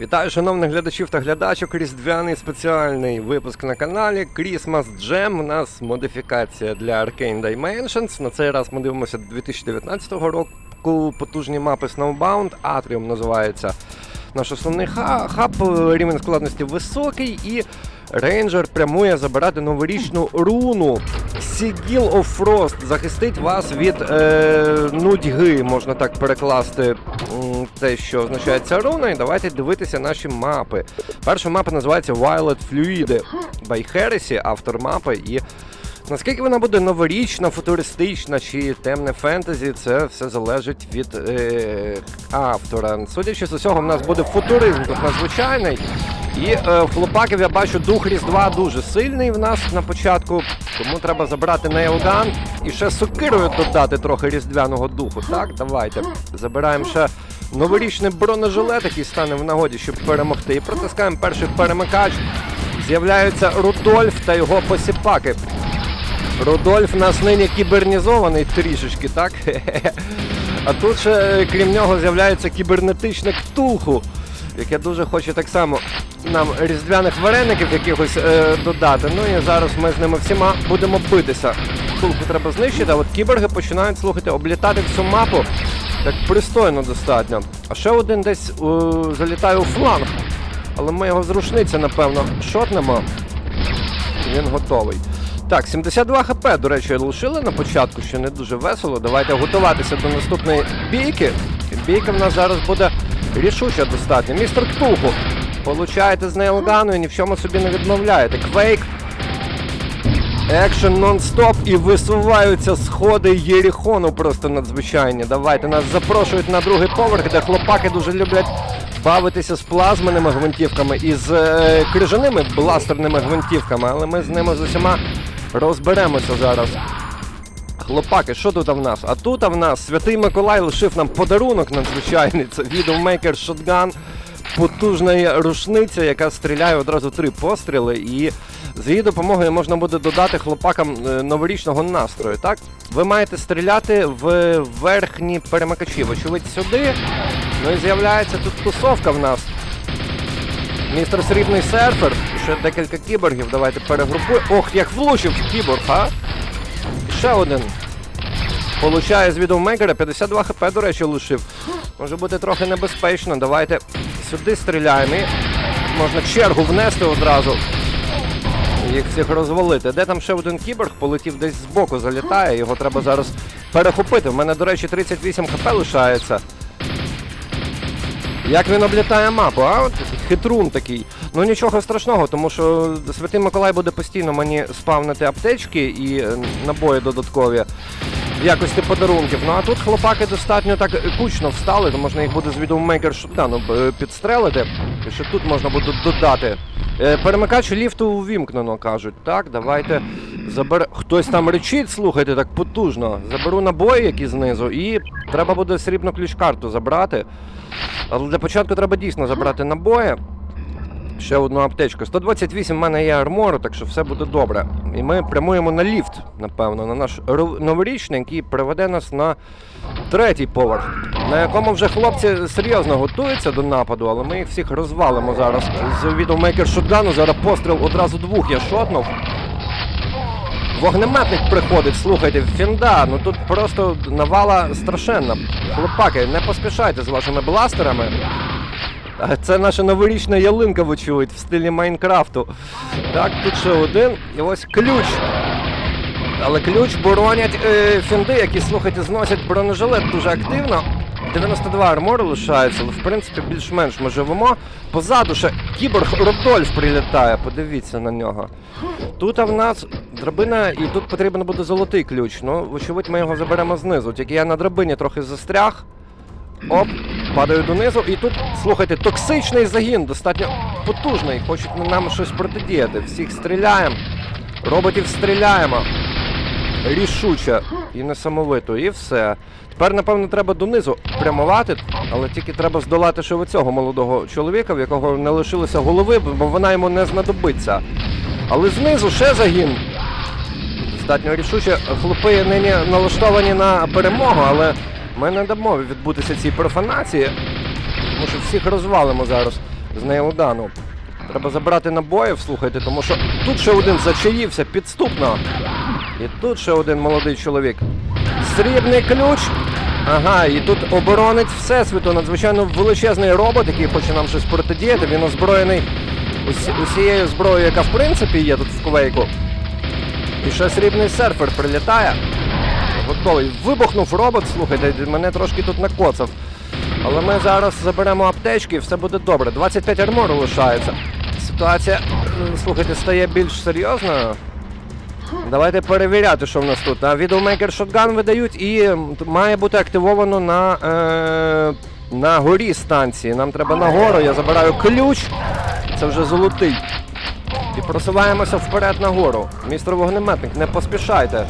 Вітаю шановних глядачів та глядачок. Різдвяний спеціальний випуск на каналі Christmas Jam. У нас модифікація для Arcane Dimensions. На цей раз ми дивимося 2019 року. Потужні мапи Snowbound. Atrium називається наш основний хаб. Рівень складності високий і рейнджер прямує забирати новорічну руну. Sigil of Frost захистить вас від е, нудьги, можна так перекласти те, що означає ця руна. І давайте дивитися наші мапи. Перша мапа називається Violet Fluid by Heresy, автор мапи. І наскільки вона буде новорічна, футуристична чи темне фентезі, це все залежить від е, автора. Судячи з усього, в нас буде футуризм тут надзвичайний. І е, в хлопаків я бачу дух Різдва дуже сильний в нас на початку, тому треба забрати нейлган і ще сокирою додати трохи різдвяного духу. Так, давайте. Забираємо ще новорічний бронежилет, який стане в нагоді, щоб перемогти. І протискаємо перший перемикач. З'являються Рудольф та його посіпаки. Рудольф нас нині кібернізований трішечки, так? А тут ще, крім нього, з'являється кібернетичне ктулху, яке дуже хоче так само нам різдвяних вареників якихось е, додати. Ну і зараз ми з ними всіма будемо битися. Ктулху треба знищити, а от кіберги починають, слухайте, облітати всю мапу. Так пристойно достатньо. А ще один десь е, залітає у фланг. Але ми його з рушниці, напевно, шотнемо. Він готовий. Так, 72 хп, до речі, лишили на початку, що не дуже весело. Давайте готуватися до наступної бійки. Бійка в нас зараз буде рішуча достатньо. Містер Ктулху, получаєте з нейлгану і ні в чому собі не відмовляєте. Квейк. Екшен нон-стоп і висуваються сходи Єріхону просто надзвичайні. Давайте нас запрошують на другий поверх, де хлопаки дуже люблять бавитися з плазменими гвинтівками і з е, крижаними бластерними гвинтівками, але ми з ними з усіма розберемося зараз. Хлопаки, що тут в нас? А тут в нас Святий Миколай лишив нам подарунок надзвичайний. Це Widowmaker Shotgun. Потужна рушниця, яка стріляє одразу три постріли, і з її допомогою можна буде додати хлопакам е, новорічного настрою. Так, ви маєте стріляти в верхні перемикачі. Вочевидь сюди. Ну і з'являється тут тусовка в нас. Містер Срібний серфер, ще декілька кіборгів. Давайте перегрупуємо. Ох, як влучив кіборг, а? Ще один. Получає з відеомейкера 52 хп, до речі, лишив. Може бути трохи небезпечно. Давайте сюди стріляємо. І можна чергу внести одразу. Їх всіх розвалити. Де там ще один кіборг полетів десь збоку, залітає, його треба зараз перехопити. У мене, до речі, 38 хп лишається. Як він облітає мапу, а? Хитрун такий. Ну нічого страшного, тому що Святий Миколай буде постійно мені спавнити аптечки і е, набої додаткові в якості подарунків. Ну а тут хлопаки достатньо так кучно встали, то можна їх буде з відеомейкер шутгану е, підстрелити. Що тут можна буде додати. Е, Перемикач ліфту увімкнено, кажуть. Так, давайте забер... Хтось там речить, слухайте, так потужно. Заберу набої, які знизу, і треба буде срібну ключ-карту забрати. Але для початку треба дійсно забрати набої. Ще одну аптечку. 128 в мене є армору, так що все буде добре. І ми прямуємо на ліфт, напевно, на наш новорічний, який приведе нас на третій поверх, на якому вже хлопці серйозно готуються до нападу, але ми їх всіх розвалимо зараз. З відеомейкер шотгану зараз постріл одразу двох я шотнув. Вогнеметник приходить, слухайте, фінда, ну тут просто навала страшенна. Хлопаки, не поспішайте з вашими бластерами. Це наша новорічна ялинка, вочевидь, в стилі Майнкрафту. Так, тут ще один. І ось ключ. Але ключ боронять е, фінди, які, слухайте, зносять бронежилет дуже активно. 92 армору лишається, але в принципі більш-менш ми живемо. Позаду ще кіборг Рудольф прилітає, подивіться на нього. Тут в нас драбина, і тут потрібен буде золотий ключ. Ну, вочевидь, ми його заберемо знизу. Тільки я на драбині трохи застряг. Оп, падаю донизу. І тут, слухайте, токсичний загін, достатньо потужний. Хочуть нам щось протидіяти. Всіх стріляємо. Роботів стріляємо. Рішуче і несамовито, і все. Тепер, напевно, треба донизу прямувати, але тільки треба здолати ще цього молодого чоловіка, в якого не лишилося голови, бо вона йому не знадобиться. Але знизу ще загін. Достатньо рішуче. Хлопи нині налаштовані на перемогу, але ми не дамо відбутися цій профанації, тому що всіх розвалимо зараз. з нейлдану. Треба забрати набоїв, слухайте, тому що тут ще один зачаївся підступно. І тут ще один молодий чоловік. Срібний ключ. Ага, і тут оборонець Всесвіту, надзвичайно величезний робот, який хоче нам щось протидіяти. Він озброєний усі- усією зброєю, яка в принципі є тут в Кувейку. І ще срібний серфер прилітає. Готовий. Вибухнув робот, слухайте, мене трошки тут накоцав. Але ми зараз заберемо аптечки і все буде добре. 25 армору лишається. Ситуація, слухайте, стає більш серйозною. Давайте перевіряти, що в нас тут. Відеомейкер шотган видають і має бути активовано на, е, на горі станції. Нам треба нагору, я забираю ключ. Це вже золотий. І просуваємося вперед нагору. Містер вогнеметник, не поспішайте.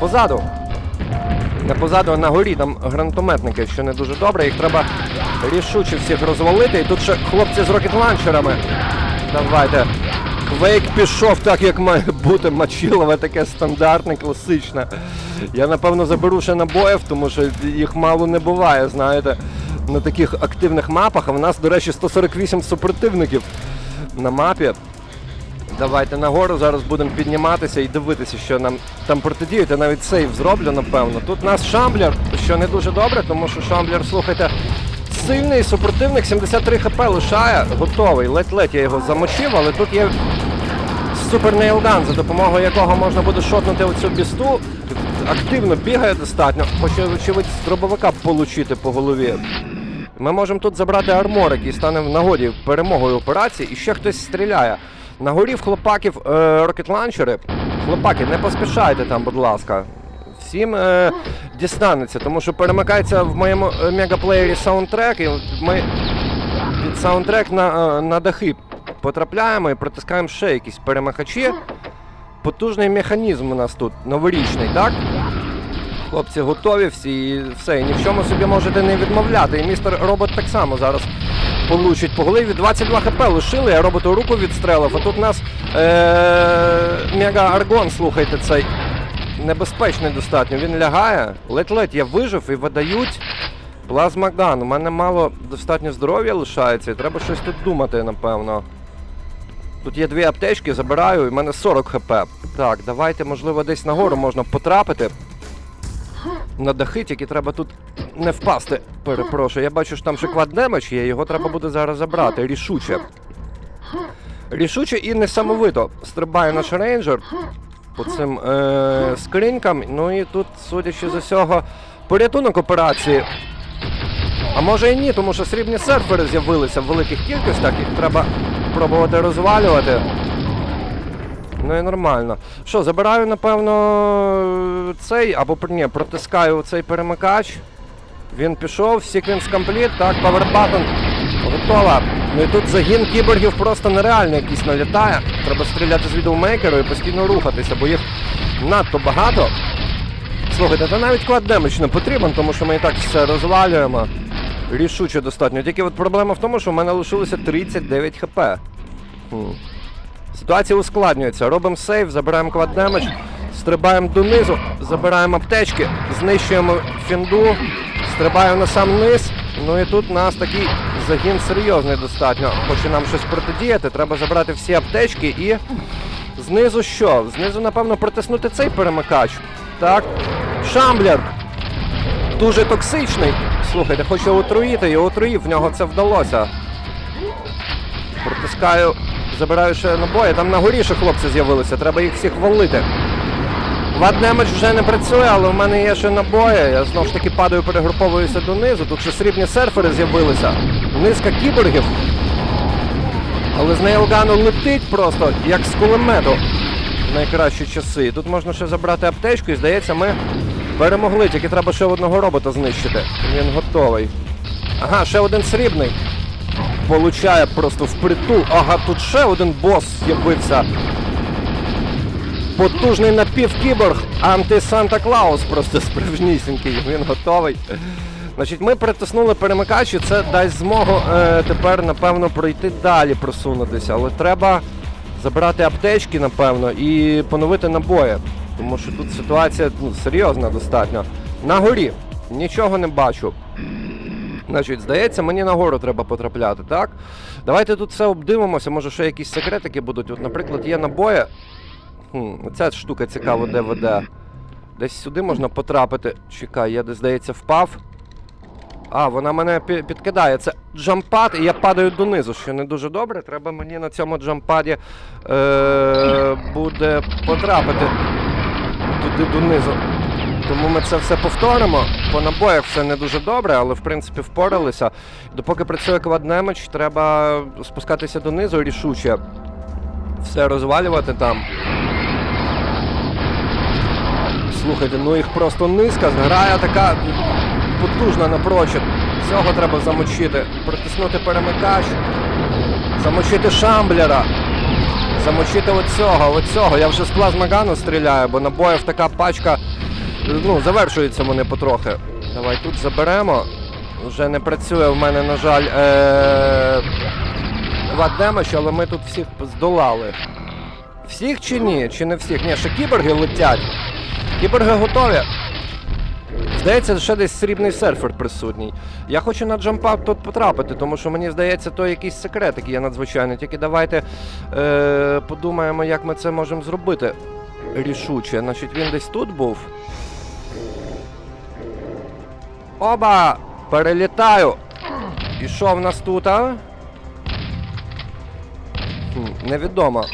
Позаду. Не позаду, а на горі, там гранатометники, що не дуже добре. Їх треба рішуче всіх розвалити. І тут ще хлопці з рокет-ланчерами. Давайте. Квейк пішов так, як має бути. Мачілове таке стандартне, класичне. Я напевно заберу ще набоїв, тому що їх мало не буває, знаєте, на таких активних мапах. А в нас, до речі, 148 супротивників на мапі. Давайте нагору зараз будемо підніматися і дивитися, що нам там протидіють. Я навіть сейв зроблю, напевно. Тут нас Шамблер, що не дуже добре, тому що Шамблер, слухайте, сильний супротивник, 73 хп лишає, готовий. Ледь-ледь я його замочив, але тут є супер нейлган, за допомогою якого можна буде шотнути оцю бісту. Активно бігає достатньо, хоче, очевидь, з дробовика получити по голові. Ми можемо тут забрати армор, який стане в нагоді перемогою операції, і ще хтось стріляє. На горі в хлопаків е, рокетланчери. Хлопаки, не поспішайте там, будь ласка. Всім е, дістанеться, тому що перемикається в моєму е, мегаплеєрі саундтрек, і ми під саундтрек на, е, на дахи потрапляємо і протискаємо ще якісь перемикачі. Потужний механізм у нас тут, новорічний, так? Хлопці готові всі і все. І ні в чому собі можете не відмовляти. І містер робот так само зараз получить по голові. 22 хп лишили, я роботу руку відстрелив. А тут у нас е- мега аргон, слухайте, цей небезпечний достатньо. Він лягає. Ледь-ледь я вижив і видають плазмаган. У мене мало достатньо здоров'я лишається, і треба щось тут думати, напевно. Тут є дві аптечки, забираю, і в мене 40 хп. Так, давайте, можливо, десь нагору можна потрапити. На дахи, тільки треба тут не впасти. Перепрошую. Я бачу, що там ще квад демедж є, його треба буде зараз забрати. Рішуче. Рішуче і несамовито. Стрибає наш рейнджер по цим е- скринькам. Ну і тут, судячи з усього, порятунок операції. А може і ні, тому що срібні серфери з'явилися в великих кількостях, їх треба пробувати розвалювати. Ну і нормально. Що, забираю, напевно, цей, або ні, протискаю цей перемикач. Він пішов, секвенс компліт, так, power button готова. Ну і тут загін кіборгів просто нереально якийсь налітає. Треба стріляти з відеомейкеру і постійно рухатися, бо їх надто багато. Слухайте, та навіть клад демедж не потрібен, тому що ми і так все розвалюємо. Рішуче достатньо. Тільки от проблема в тому, що в мене лишилося 39 хп. Хм. Ситуація ускладнюється. Робимо сейв, забираємо кваддемедж, стрибаємо донизу, забираємо аптечки, знищуємо фінду, стрибаємо на сам низ. Ну і тут у нас такий загін серйозний достатньо. Хоче нам щось протидіяти, треба забрати всі аптечки і. Знизу що? Знизу, напевно, протиснути цей перемикач. Так. Шамблер. Дуже токсичний. Слухайте, хоче отруїти, і отруїв, в нього це вдалося. Протискаю, забираю ще набої. Там на горі ще хлопці з'явилися, треба їх всіх валити. Ваднемедж вже не працює, але в мене є ще набої. Я знову ж таки падаю, перегруповуюся донизу. Тут ще срібні серфери з'явилися. Низка кіборгів. Але з нейлгану летить просто, як з кулемету в найкращі часи. Тут можна ще забрати аптечку і здається, ми перемогли. Тільки треба ще одного робота знищити. Він готовий. Ага, ще один срібний. Получає просто впритул. Ага, тут ще один бос з'явився. Потужний напівкіборг, анти-Санта Клаус, просто справжнісінький. Він готовий. Значить, ми притиснули перемикач, і це дасть змогу е, тепер, напевно, пройти далі, просунутися. Але треба забрати аптечки, напевно, і поновити набої. Тому що тут ситуація ну, серйозна достатньо. На горі. Нічого не бачу. Значить, здається, мені нагору треба потрапляти, так? Давайте тут все обдивимося, може ще якісь секретики будуть. От, наприклад, є набої. Хм, ця штука цікава, де веде. Десь сюди можна потрапити. Чекай, я десь, здається, впав. А, вона мене підкидає. Це джампад, і я падаю донизу, що не дуже добре. Треба мені на цьому джампаді е- буде потрапити туди донизу. Тому ми це все повторимо. По набоях все не дуже добре, але в принципі впоралися. Допоки працює кваднемедж, треба спускатися донизу рішуче. Все розвалювати там. Слухайте, ну їх просто низка, грає така потужна напрочуд. Цього треба замочити. Протиснути перемикач, замочити шамблера. Замочити оцього, оцього. Я вже з плазмагану стріляю, бо набоїв така пачка. Ну, завершуються вони потрохи. Давай тут заберемо. Вже не працює в мене, на жаль, е- кваддемедж, але ми тут всіх здолали. Всіх чи ні? Чи не всіх? Ні, ще кіберги летять. Кіберги готові. Здається, ще десь срібний серфер присутній. Я хочу на джампап тут потрапити, тому що мені здається, то якийсь секрет, який є надзвичайний. Тільки давайте е, подумаємо, як ми це можемо зробити рішуче. Значить, він десь тут був. Оба! Перелітаю! І що в нас тут, а? Хм, невідомо.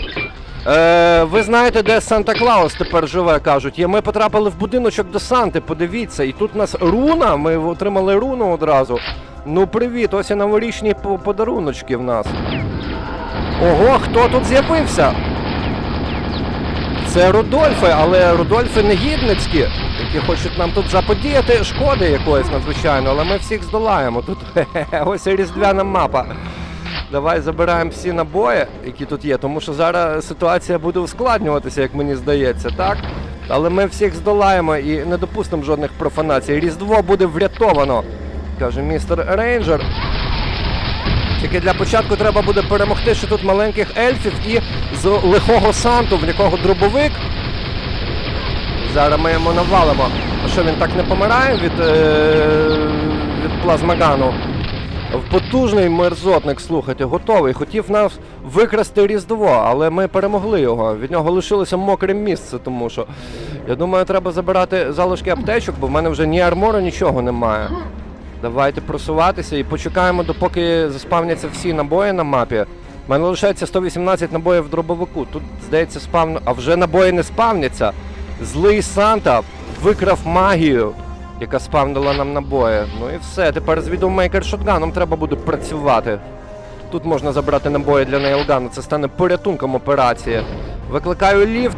Е, ви знаєте, де Санта Клаус тепер живе, кажуть. І ми потрапили в будиночок до Санти, подивіться. І тут у нас руна, ми отримали руну одразу. Ну, привіт, ось і новорічні подаруночки в нас. Ого, хто тут з'явився? Це Рудольфи, але Рудольфи негідницькі, які хочуть нам тут заподіяти шкоди якоїсь надзвичайно, але ми всіх здолаємо. Тут ось і різдвяна мапа. Давай забираємо всі набої, які тут є, тому що зараз ситуація буде ускладнюватися, як мені здається, так? Але ми всіх здолаємо і не допустимо жодних профанацій. Різдво буде врятовано, каже містер Рейнджер. Тільки для початку треба буде перемогти ще тут маленьких ельфів і з лихого Санту, в якого дробовик. Зараз ми йому навалимо. А що він так не помирає від, е- від плазмагану? Потужний мерзотник, слухайте, готовий. Хотів нас викрасти Різдво, але ми перемогли його. Від нього лишилося мокре місце, тому що. Я думаю, треба забирати залишки аптечок, бо в мене вже ні армору, нічого немає. Давайте просуватися і почекаємо, допоки заспавняться всі набої на мапі. У мене лишається 118 набоїв в дробовику. Тут, здається, спавно. А вже набої не спавняться. Злий Санта викрав магію, яка спавнила нам набої. Ну і все. Тепер з відеомейкер шотганом треба буде працювати. Тут можна забрати набої для нейлгану, це стане порятунком операції. Викликаю ліфт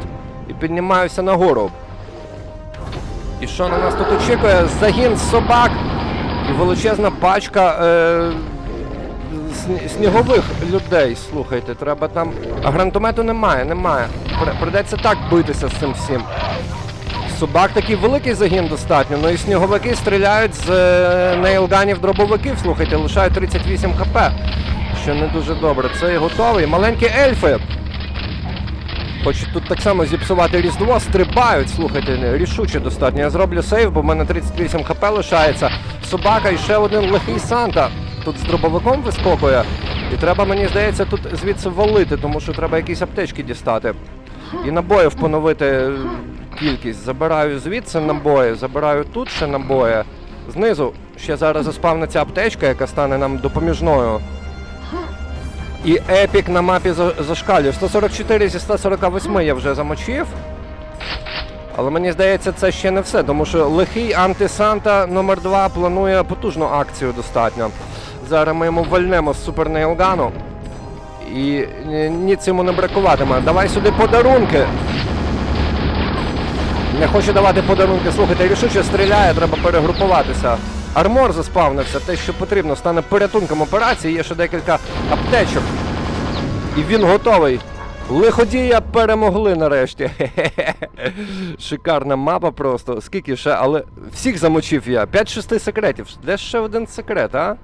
і піднімаюся нагору. І що на нас тут очікує? Загін собак і величезна пачка е, сні- снігових людей. Слухайте, треба там. А гранатомету немає, немає. Придеться так битися з цим всім. Собак такий великий загін достатньо, ну і сніговики стріляють з е, нейлганів дробовиків, слухайте, лишають 38 хп. Що не дуже добре. Це і готовий. Маленькі ельфи. Хочуть тут так само зіпсувати різдво, стрибають, слухайте, рішуче достатньо. Я зроблю сейв, бо в мене 38 хп лишається. Собака і ще один лихий Санта. Тут з дробовиком вискокує. І треба, мені здається, тут звідси валити, тому що треба якісь аптечки дістати. І набоїв поновити кількість. Забираю звідси набої, забираю тут ще набої. Знизу ще зараз заспавниться аптечка, яка стане нам допоміжною. І епік на мапі за- зашкалює. 144 зі 148 я вже замочив. Але мені здається, це ще не все, тому що лихий антисанта номер 2 планує потужну акцію достатньо. Зараз ми йому вальнемо з супер нейлгану. І ні- ніц йому не бракуватиме. Давай сюди подарунки. Не хочу давати подарунки. Слухайте, рішуче стріляє, треба перегрупуватися. Армор заспавнився, те, що потрібно, стане порятунком операції. Є ще декілька аптечок. І він готовий. Лиходія перемогли нарешті. Хе-хе-хе. Шикарна мапа просто. Скільки ще, але всіх замочив я. 5-6 секретів. Де ще один секрет, а?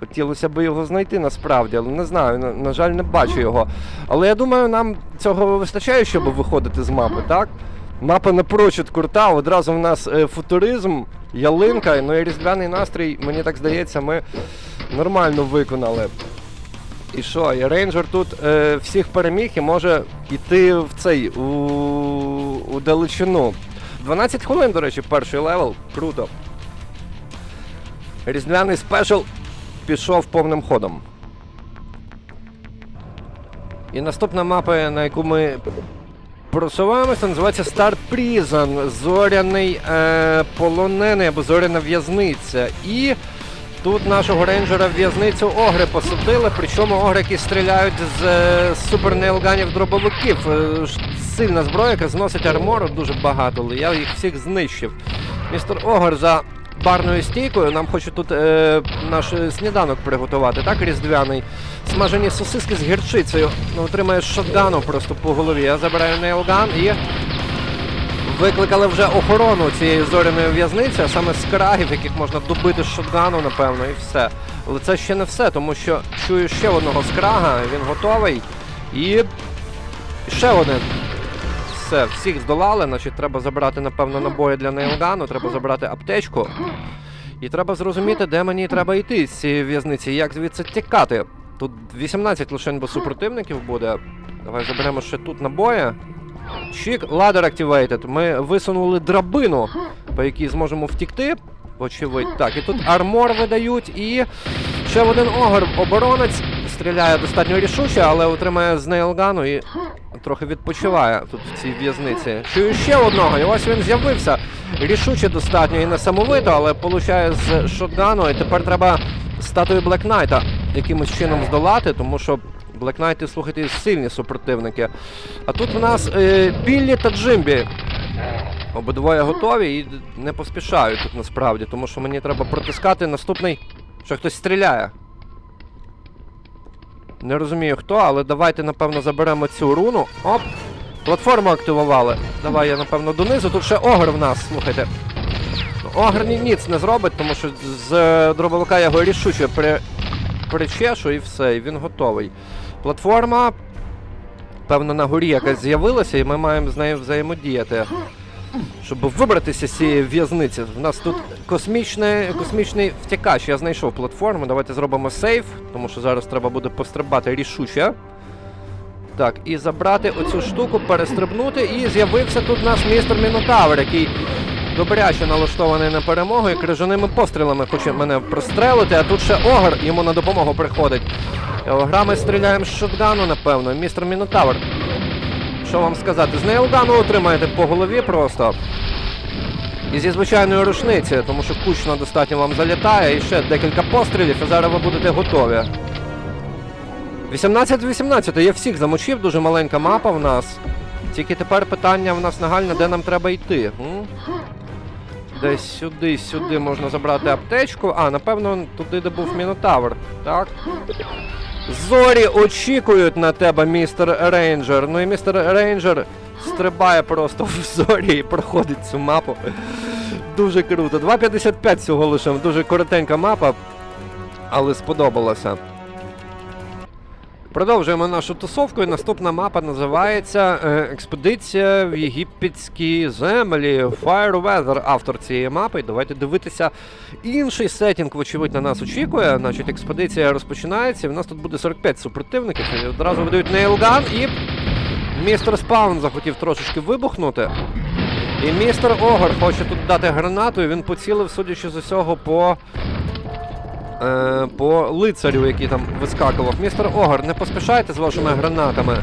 Хотілося б його знайти насправді, але не знаю, на, на жаль, не бачу його. Але я думаю, нам цього вистачає, щоб виходити з мапи, так? Мапа напрочуд крута, одразу в нас е, футуризм, ялинка, ну і різдвяний настрій, мені так здається, ми нормально виконали. І що, і рейнджер тут е, всіх переміг і може йти в цей у, у далечину. 12 хвилин, до речі, перший левел. Круто. Різдвяний спешл пішов повним ходом. І наступна мапа, на яку ми просуваємося, називається Star Prison. Зоряний е, полонений або зоряна в'язниця. І тут нашого рейнджера в в'язницю огри посадили, причому огри, які стріляють з е, супернейлганів дробовиків. Е, сильна зброя, яка зносить армору дуже багато, але я їх всіх знищив. Містер Огр за барною стійкою нам хоче тут е, наш сніданок приготувати, так, різдвяний. Смажені сосиски з гірчицею. Ну, отримає шотгану просто по голові. Я забираю нейлган і викликали вже охорону цієї зоряної в'язниці, а саме скрагів, яких можна добити з шотгану, напевно, і все. Але це ще не все, тому що чую ще одного скрага, він готовий. І ще один. Все, всіх здолали, значить треба забрати, напевно, набої для нейлгану, треба забрати аптечку. І треба зрозуміти, де мені треба йти з цієї в'язниці, як звідси тікати. Тут 18 лише бо супротивників буде. Давай заберемо ще тут набої. Чік, ladder activated. Ми висунули драбину, по якій зможемо втікти. Очевидь. Так, і тут армор видають, і ще один огр оборонець стріляє достатньо рішуче, але отримає з нейлгану і трохи відпочиває тут в цій в'язниці. Чую ще одного, і ось він з'явився. Рішуче достатньо і несамовито, але получає з шотгану, і тепер треба статую Black Knight якимось чином здолати, тому що Black Knight, слухайте, сильні супротивники. А тут в нас е, Біллі та Джимбі. Обидвоє готові і не поспішають тут насправді, тому що мені треба протискати наступний. Що хтось стріляє. Не розумію хто, але давайте, напевно, заберемо цю руну. Оп! Платформу активували. Давай я, напевно, донизу. Тут ще огр в нас, слухайте. Огр ніц не зробить, тому що з е, дробовика я його рішуче при... причешу і все, і він готовий. Платформа, певно, на горі якась з'явилася, і ми маємо з нею взаємодіяти. Щоб вибратися з цієї в'язниці. У нас тут космічний, космічний втікач. Я знайшов платформу. Давайте зробимо сейф, тому що зараз треба буде пострибати рішуче. Так, і забрати оцю штуку, перестрибнути, і з'явився тут наш містер Мінотавр, який добряче налаштований на перемогу і крижаними пострілами хоче мене прострелити, а тут ще огр йому на допомогу приходить. Грами стріляємо з шотгану, напевно. Містер Мінотавр. Що вам сказати? З нейлгану отримаєте по голові просто. І зі звичайної рушниці, тому що кучно достатньо вам залітає, і ще декілька пострілів, і зараз ви будете готові. 18-18, я всіх замочив, дуже маленька мапа в нас. Тільки тепер питання в нас нагальне, де нам треба йти. М? Десь сюди, сюди можна забрати аптечку. А, напевно, туди, де був Мінотавр. Так. Зорі очікують на тебе, містер Рейнджер. Ну і містер Рейнджер стрибає просто в зорі і проходить цю мапу. Дуже круто. 2.55 всього лише, дуже коротенька мапа, але сподобалося. Продовжуємо нашу тусовку, і наступна мапа називається е, Експедиція в єгипетські землі. Fire Weather, автор цієї мапи. І Давайте дивитися. Інший сетінг, вочевидь, на нас очікує. Значить, експедиція розпочинається. і В нас тут буде 45 супротивників. І одразу видають нейлган і. Містер Спаун захотів трошечки вибухнути. І містер Огар хоче тут дати гранату, і він поцілив, судячи з усього, по е, по лицарю, який там вискакував. Містер Огар, не поспішайте з вашими гранатами.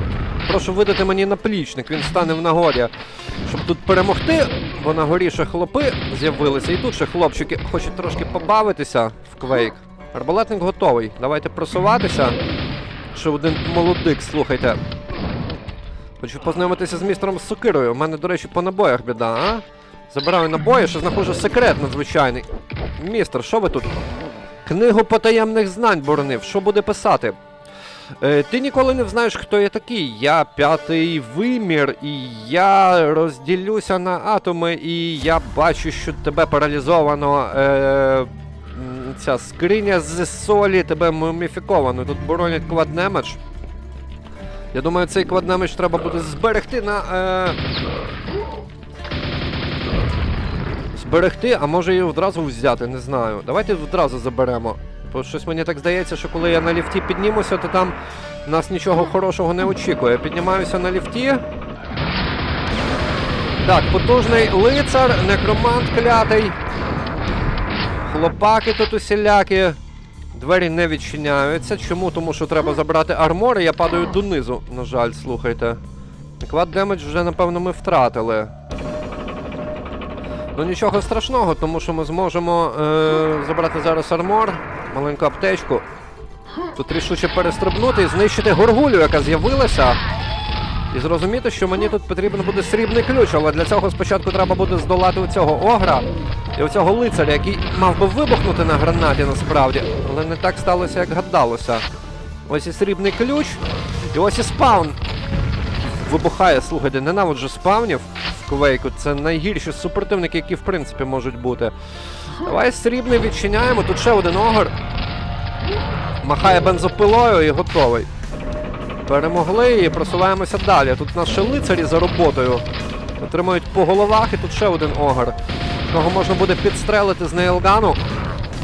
Прошу видати мені наплічник, він стане в нагоді. Щоб тут перемогти, бо на горі ще хлопи з'явилися, і тут ще хлопчики хочуть трошки побавитися в квейк. Арбалетник готовий. Давайте просуватися. Ще один молодик, слухайте. Хочу познайомитися з містером Сокирою. У мене, до речі, по набоях біда, а? Забираю набої, що знаходжу секрет надзвичайний. Містер, що ви тут? Книгу потаємних знань боронив. Що буде писати? Е, ти ніколи не знаєш, хто я такий. Я п'ятий вимір, і я розділюся на атоми, і я бачу, що тебе паралізовано. Е, ця скриня з солі, тебе муміфіковано. Тут боронять кваднемедж. Я думаю, цей кваднемедж треба буде зберегти на. Е, Зберегти, а може її одразу взяти, не знаю. Давайте одразу заберемо. Бо щось мені так здається, що коли я на ліфті піднімуся, то там нас нічого хорошого не очікує. Піднімаюся на ліфті. Так, потужний лицар, некромант клятий. Хлопаки тут усілякі. Двері не відчиняються. Чому? Тому що треба забрати армор, і я падаю донизу. На жаль, слухайте. Квад демедж вже, напевно, ми втратили. Ну нічого страшного, тому що ми зможемо е- забрати зараз армор, маленьку аптечку. Тут рішуче перестрибнути і знищити горгулю, яка з'явилася. І зрозуміти, що мені тут потрібен буде срібний ключ, але для цього спочатку треба буде здолати оцього огра і оцього лицаря, який мав би вибухнути на гранаті насправді, але не так сталося, як гадалося. Ось і срібний ключ, і ось і спаун. Вибухає, слухайте, ненавиджу спавнів в квейку. Це найгірші супротивники, які в принципі можуть бути. Давай срібний відчиняємо. Тут ще один огр. Махає бензопилою і готовий. Перемогли і просуваємося далі. Тут наші лицарі за роботою. Отримують по головах, і тут ще один огар. Кого можна буде підстрелити з нейлгану.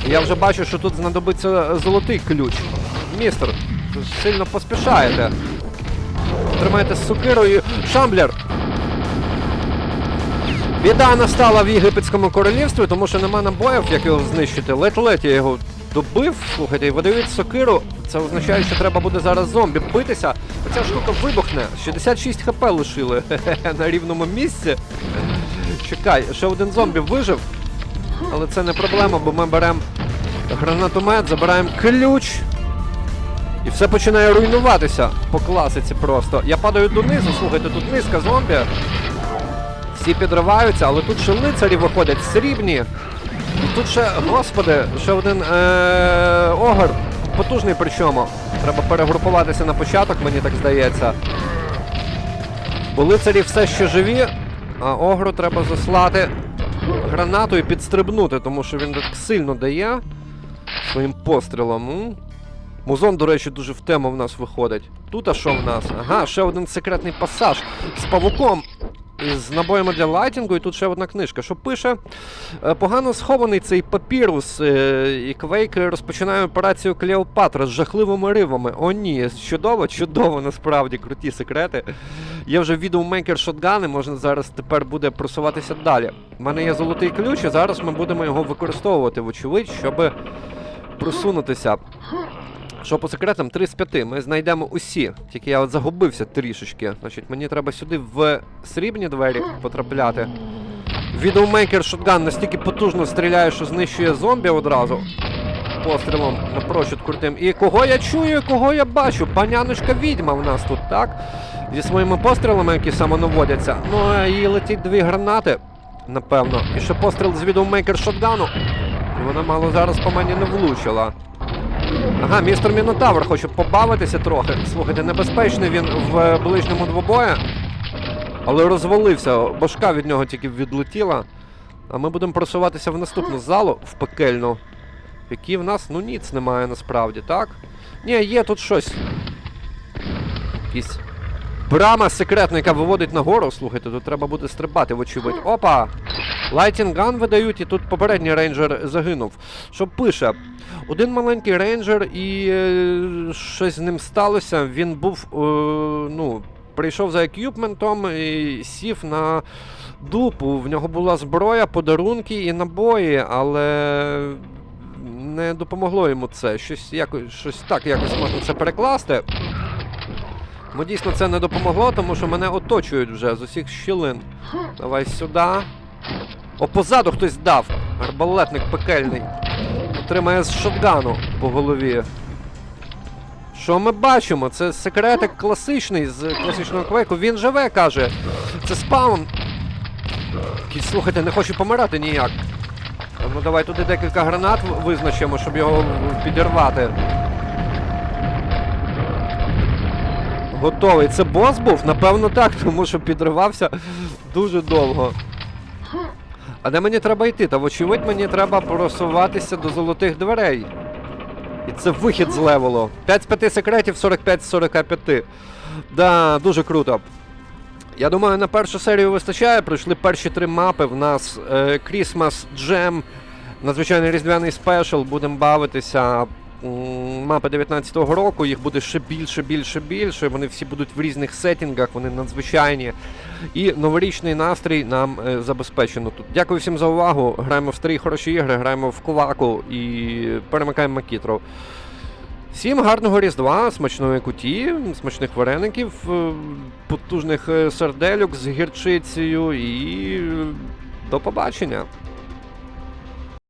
Я вже бачу, що тут знадобиться золотий ключ. Містер, сильно поспішаєте. Тримайте сукиру і. Шамблер! Біда настала в єгипетському королівстві, тому що нема набоїв, як його знищити. Ледь-ледь я його добив. Слухайте, і видають сокиру. Це означає, що треба буде зараз зомбі битися. Оця штука вибухне. 66 хп лишили на рівному місці. Чекай, ще один зомбі вижив. Але це не проблема, бо ми беремо гранатомет, забираємо ключ. І все починає руйнуватися по класиці просто. Я падаю донизу, слухайте, тут низка зомбі. Всі підриваються, але тут ще лицарі виходять срібні. І тут ще, господи, ще один е- огр. Потужний причому. Треба перегрупуватися на початок, мені так здається. Бо лицарі все ще живі, а огру треба заслати гранату і підстрибнути, тому що він так сильно дає своїм пострілом. Музон, до речі, дуже в тему в нас виходить. Тут а що в нас? Ага, ще один секретний пасаж з павуком. З набоями для лайтінгу, і тут ще одна книжка. Що пише? Е, Погано схований цей папірус, е, і Квейк розпочинає операцію Клеопатра з жахливими ривами. О, ні, чудово, чудово, насправді, круті секрети. Є вже відеомейкер шотгани, можна зараз тепер буде просуватися далі. У мене є золотий ключ, і зараз ми будемо його використовувати, вочевидь, щоб просунутися. Що по секретам 3 з 5. Ми знайдемо усі. Тільки я от загубився трішечки. Значить, мені треба сюди в срібні двері потрапляти. Відеомейкер шотган настільки потужно стріляє, що знищує зомбі одразу. Пострілом напрочуд крутим. І кого я чую, кого я бачу? Паняночка відьма в нас тут, так? Зі своїми пострілами, які самонаводяться. Ну, а їй летить дві гранати, напевно. І ще постріл з відеомейкер шотгану. І вона мало зараз по мені не влучила. Ага, містер Мінотавр хоче побавитися трохи. Слухайте, небезпечний він в ближньому двобої. Але розвалився, башка від нього тільки відлетіла. А ми будемо просуватися в наступну залу, в пекельну. В якій в нас, ну ніц немає насправді, так? Ні, є тут щось. Якісь. Брама секретна, яка виводить нагору. Слухайте, тут треба буде стрибати, вочевидь. Опа! Лайтінган видають, і тут попередній рейнджер загинув. Що пише? Один маленький рейнджер, і е, щось з ним сталося. Він був, е, ну, прийшов за екюпментом і сів на дупу. В нього була зброя, подарунки і набої, але не допомогло йому це. Щось, якось, щось так якось можна це перекласти. Бо дійсно це не допомогло, тому що мене оточують вже з усіх щілин. Давай сюди. О, позаду хтось дав. Арбалетник пекельний. Отримає з шотгану по голові. Що ми бачимо? Це секретик класичний з класичного квейку. Він живе, каже. Це спаун. Слухайте, не хочу помирати ніяк. Ну давай туди декілька гранат визначимо, щоб його підірвати. Готовий. Це бос був? Напевно так, тому що підривався дуже довго. А де мені треба йти? Та вочевидь мені треба просуватися до золотих дверей. І це вихід з левелу. 5 з 5 секретів, 45 з 45. Да, дуже круто. Я думаю, на першу серію вистачає. Пройшли перші три мапи. В нас е, Christmas Jam, надзвичайний різдвяний спешл. Будемо бавитися. Мапи 19-го року, їх буде ще більше, більше, більше. Вони всі будуть в різних сетінгах, вони надзвичайні. І новорічний настрій нам е, забезпечено тут. Дякую всім за увагу. Граємо в старі хороші ігри, граємо в кулаку і перемикаємо макітру. Всім гарного Різдва, смачної куті, смачних вареників, е, потужних е, серделюк з гірчицею і до побачення.